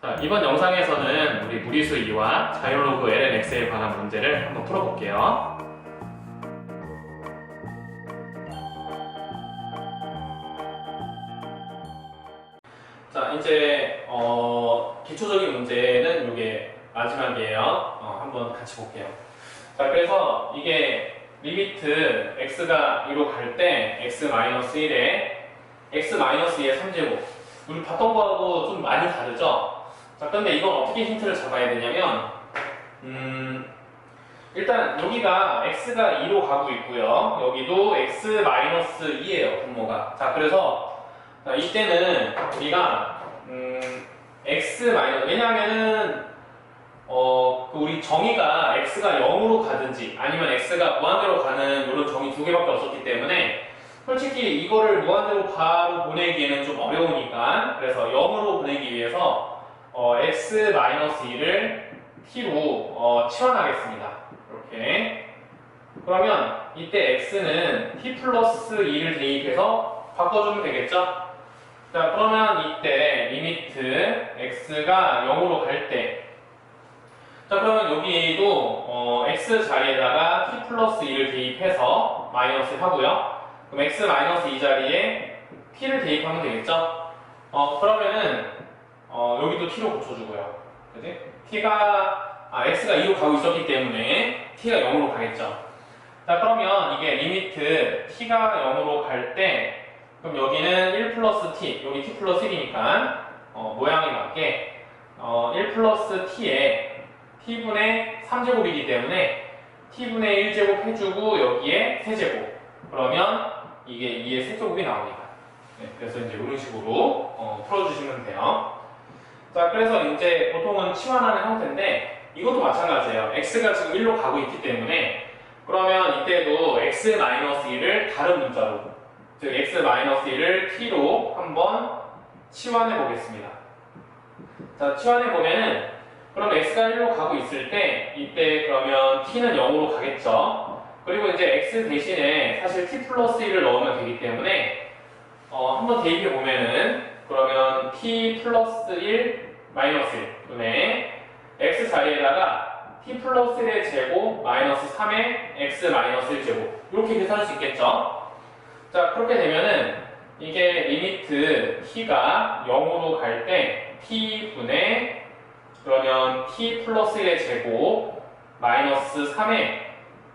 자, 이번 영상에서는 우리 무리수 2와 자율로그 lnx에 관한 문제를 한번 풀어볼게요. 자, 이제 어, 기초적인 문제는 이게 마지막이에요. 어, 한번 같이 볼게요. 자, 그래서 이게 리미트 x가 2로 갈 때 x-1에 x-2의 3제곱 우리 봤던 거하고 좀 많이 다르죠? 자, 근데 이건 어떻게 힌트를 잡아야 되냐면, 음, 일단 여기가 x가 2로 가고 있고요. 여기도 x-2예요, 분모가. 자, 그래서 자, 이때는 우리가, 음, x 왜냐하면은, 어, 그 우리 정의가 x가 0으로 가든지 아니면 x가 무한대로 가는 이런 정의 두 개밖에 없었기 때문에 솔직히 이거를 무한대로 바로 보내기에는 좀 어려우니까 그래서 0으로 보내기 위해서 어, x-2를 t로 어, 치환하겠습니다. 이렇게 그러면 이때 x는 t 플러스 2를 대입해서 바꿔주면 되겠죠? 자 그러면 이때 리미트 x가 0으로 갈 때 자 그러면 여기도 어, x 자리에다가 t 플러스 2를 대입해서 마이너스 하고요. 그럼 x 마이너스 2 자리에 t를 대입하면 되겠죠? 어, 그러면은 어, 여기도 t로 고쳐주고요. 그지? t가 아, x가 2로 가고 있었기 때문에 t가 0으로 가겠죠. 자, 그러면 이게 리미트 t가 0으로 갈 때 그럼 여기는 1 플러스 t, 여기 t 플러스 1이니까 어, 모양에 맞게 어, 1 플러스 t에 t분의 3제곱이기 때문에 t분의 1제곱 해주고 여기에 세제곱 그러면 이게 2의 세제곱이 나옵니다. 네, 그래서 이제 이런 식으로 어, 풀어주시면 돼요. 자, 그래서 이제 보통은 치환하는 형태인데 이것도 마찬가지예요. x가 지금 1로 가고 있기 때문에 그러면 이때도 x-1을 다른 문자로 즉 x-1을 t로 한번 치환해 보겠습니다. 자, 치환해 보면은 그럼 x가 1로 가고 있을 때 이때 그러면 t는 0으로 가겠죠. 그리고 이제 x 대신에 사실 t 플러스 1을 넣으면 되기 때문에 어, 한번 대입해 보면은 그러면 t 플러스 1 마이너스 1 분의 x 자리에다가 t 플러스 1의 제곱 마이너스 3의 x 마이너스 1 제곱. 이렇게 계산할 수 있겠죠. 자 그렇게 되면은 이게 리미트 t가 0으로 갈 때 t 분의 그러면 t 플러스 1의 제곱 마이너스 3의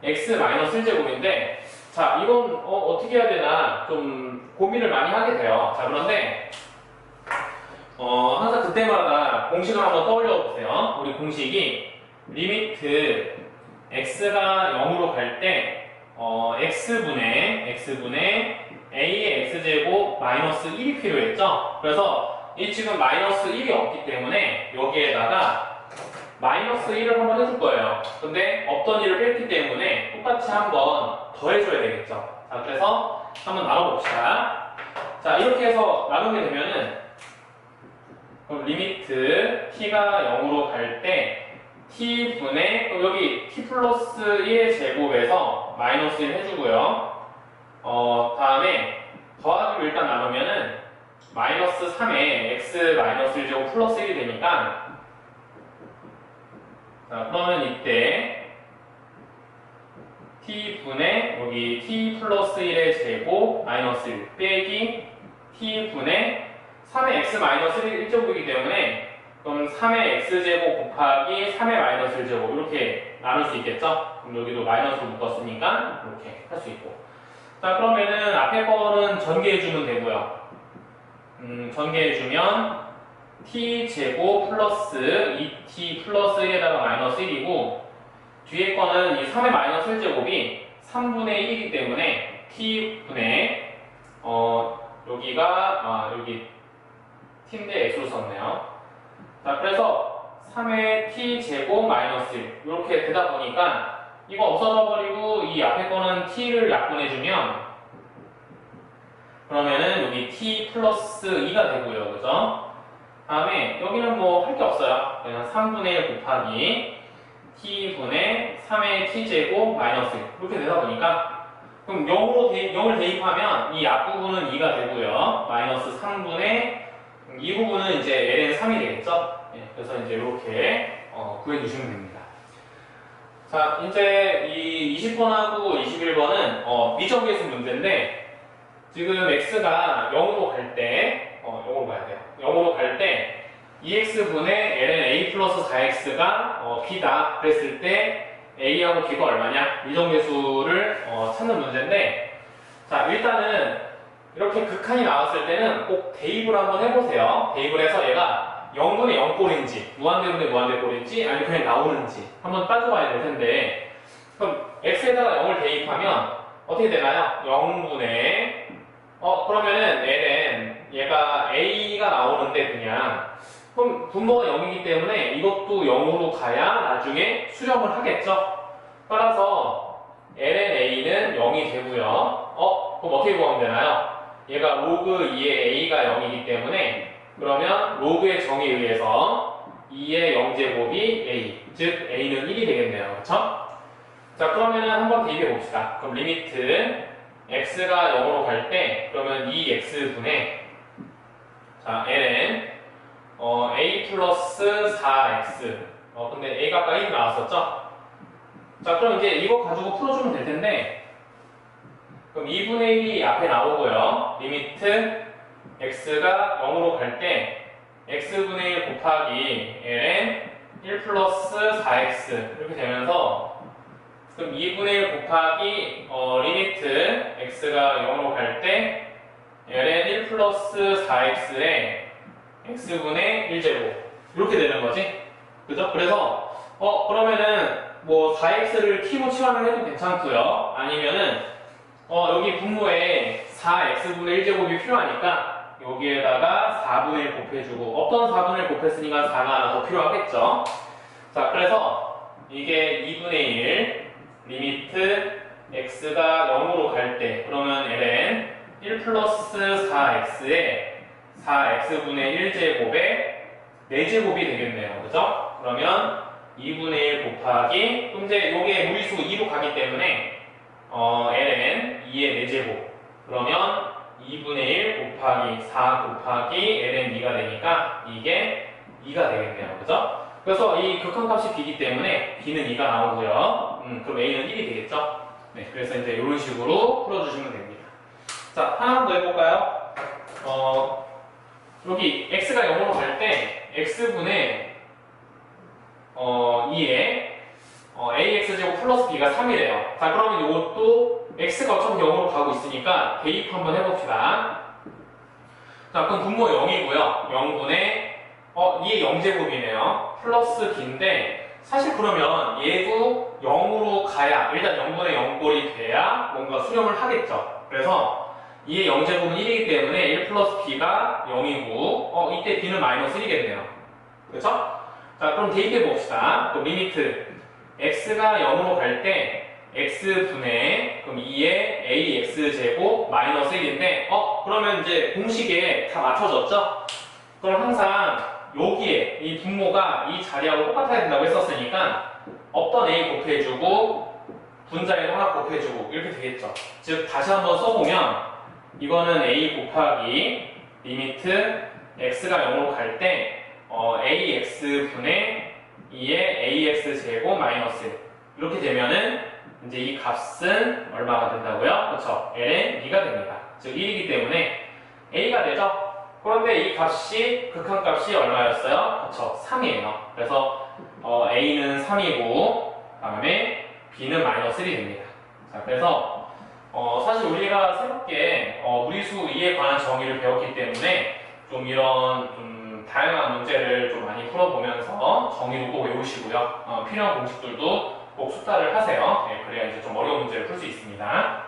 x 마이너스 1 제곱인데 자 이건 어, 떻게 해야 되나 좀 고민을 많이 하게 돼요. 자 그런데 어, 항상 그때마다 공식을 한번 떠올려 보세요 우리 공식이 리미트 x가 0으로 갈 때 어, x분의 x분의 a의 x제곱 마이너스 1이 필요했죠 그래서 이 지금 마이너스 1이 없기 때문에 여기에다가 마이너스 1을 한번 해줄 거예요. 근데 없던 1을 뺐기 때문에 똑같이 한번 더해줘야 되겠죠. 자, 그래서 한번 나눠봅시다. 자, 이렇게 해서 나누게 되면은 그럼 리미트 t가 0으로 갈 때 t분의 여기 t 플러스 1의 제곱에서 마이너스 1 해주고요. 어, 다음에 더하기로 일단 나누면은 마이너스 3에 x 마이너스 1제곱 플러스 1이 되니까 자, 그러면 이때 t분의 여기 t 플러스 1의 제곱 마이너스 1 빼기 t분의 3의 x 마이너스 1 1제곱이기 때문에 그럼 3의 x제곱 곱하기 3의 마이너스 1제곱 이렇게 나눌 수 있겠죠? 그럼 여기도 마이너스로 묶었으니까 이렇게 할 수 있고 자 그러면은 앞에 거는 전개해주면 되고요 음, 전개해주면 t제곱 플러스 2t 플러스 1에다가 마이너스 1이고 뒤에 거는 이 3의 마이너스 1제곱이 3분의 1이기 때문에 t분의 어 여기가 아 여기 t인데 x로 썼네요 자 그래서 3의 t제곱 마이너스 1 이렇게 되다 보니까 이거 없어져 버리고 이 앞에 거는 t를 약분해주면 그러면은 여기 t 플러스 2가 되고요 그죠? 다음에 여기는 뭐 할 게 없어요. 그냥 3분의 1 곱하기 t분의 3의 t제곱 마이너스 1 이렇게 되다 보니까 그럼 0으로 대입, 0을 대입하면 이 앞부분은 2가 되고요. 마이너스 3분의 이 부분은 이제 ln 3이 되겠죠? 예, 그래서 이제 이렇게 어, 구해주시면 됩니다. 자, 이제 이 20번하고 21번은 어, 미적계수 문제인데 지금 x가 0으로 갈 때, 어, 0으로 가야 돼요. 0으로 갈 때 2x분의 ln a 플러스 4x가 어, b다 그랬을 때 a하고 b가 얼마냐? 미적계수를 어, 찾는 문제인데 자, 일단은 이렇게 극한이 나왔을 때는 꼭 대입을 한번 해보세요. 대입을 해서 얘가 0분의 0꼴인지, 무한대분의 무한대꼴인지, 아니면 그냥 나오는지 한번 따져봐야 될 텐데, 그럼 x에다가 0을 대입하면 어떻게 되나요? 0분의, 어, 그러면은 ln, 얘가 a가 나오는데 그냥, 그럼 분모가 0이기 때문에 이것도 0으로 가야 나중에 수렴을 하겠죠? 따라서 ln a는 0이 되고요. 어, 그럼 어떻게 구하면 되나요? 얘가 로그 2의 a가 0이기 때문에 그러면 로그의 정의에 의해서 2의 0제곱이 a, 즉 a는 1이 되겠네요. 그렇죠? 자, 그러면은 한번 대입해 봅시다. 그럼 리미트 x가 0으로 갈 때 그러면 2x분의 자, ln 어, a 플러스 4x 어, 근데 a가 1 나왔었죠? 자, 그럼 이제 이거 가지고 풀어주면 될 텐데 그럼 2분의 1이 앞에 나오고요. 리미트 x가 0으로 갈 때 x분의 1 곱하기 ln 1 플러스 4x 이렇게 되면서 그럼 2분의 1 곱하기 어, 리미트 x가 0으로 갈 때 ln 1 플러스 4x에 x분의 1제곱 이렇게 되는 거지. 그죠? 그래서 어 그러면은 뭐 4x를 t로 치환을 해도 괜찮고요. 아니면은 어, 여기 분모에 4x분의 1제곱이 필요하니까 여기에다가 4분의 1 곱해주고 어떤 4분의 1 곱했으니까 4가 하나 더 필요하겠죠. 자, 그래서 이게 2분의 1 리미트 x가 0으로 갈 때 그러면 ln 1 플러스 4x에 4x분의 1제곱에 4제곱이 되겠네요. 그죠? 그러면 2분의 1 곱하기 그럼 이제 요게 무리수 2로 가기 때문에 어, ln 2의 4제곱 그러면 2분의 1 곱하기 4 곱하기 ln 2가 되니까 이게 2가 되겠네요 그죠? 그래서 이 극한값이 b이기 때문에 b는 2가 나오고요 음, 그럼 a는 1이 되겠죠? 네, 그래서 이제 이런 식으로 풀어주시면 됩니다 자 하나 더 해볼까요? 어, 여기 x가 0으로 갈 때 x분의 어, 2에 어, ax제곱 플러스 b가 3이래요. 자, 그러면 이것도 x가 어차피 0으로 가고 있으니까 대입 한번 해봅시다. 자, 그럼 분모 0이고요. 0분의 어, 2의 0제곱이네요. 플러스 b인데 사실 그러면 얘도 0으로 가야 일단 0분의 0꼴이 돼야 뭔가 수렴을 하겠죠. 그래서 2의 0제곱은 1이기 때문에 1 플러스 b가 0이고 어, 이때 b는 마이너스 1이겠네요. 그렇죠? 자, 그럼 대입해 봅시다. 그럼 리미트 x가 0으로 갈 때 x분의 그럼 2의 ax 제곱 마이너스 1인데 어 그러면 이제 공식에 다 맞춰졌죠? 그럼 항상 여기에 이 분모가 이 자리하고 똑같아야 된다고 했었으니까 없던 a 곱해주고 분자에도 하나 곱해주고 이렇게 되겠죠. 즉 다시 한번 써보면 이거는 a 곱하기 리미트 x가 0으로 갈때 어, ax분의 2의 ax 제곱 마이너스 1. 이렇게 되면은 이제 이 값은 얼마가 된다고요? 그렇죠. ln 2가 됩니다. 즉 1이기 때문에 a가 되죠. 그런데 이 값이 극한값이 얼마였어요? 그렇죠. 3이에요. 그래서 어, a는 3이고 그다음에 b는 마이너스 1이 됩니다. 자, 그래서 어, 사실 우리가 새롭게 어, 무리수 2에 관한 정의를 배웠기 때문에 좀 이런 좀 다양한 문제를 좀 많이 풀어보면서 정의도 꼭 외우시고요. 어, 필요한 공식들도 꼭 숙달을 하세요. 네, 그래야 이제 좀 어려운 문제를 풀 수 있습니다.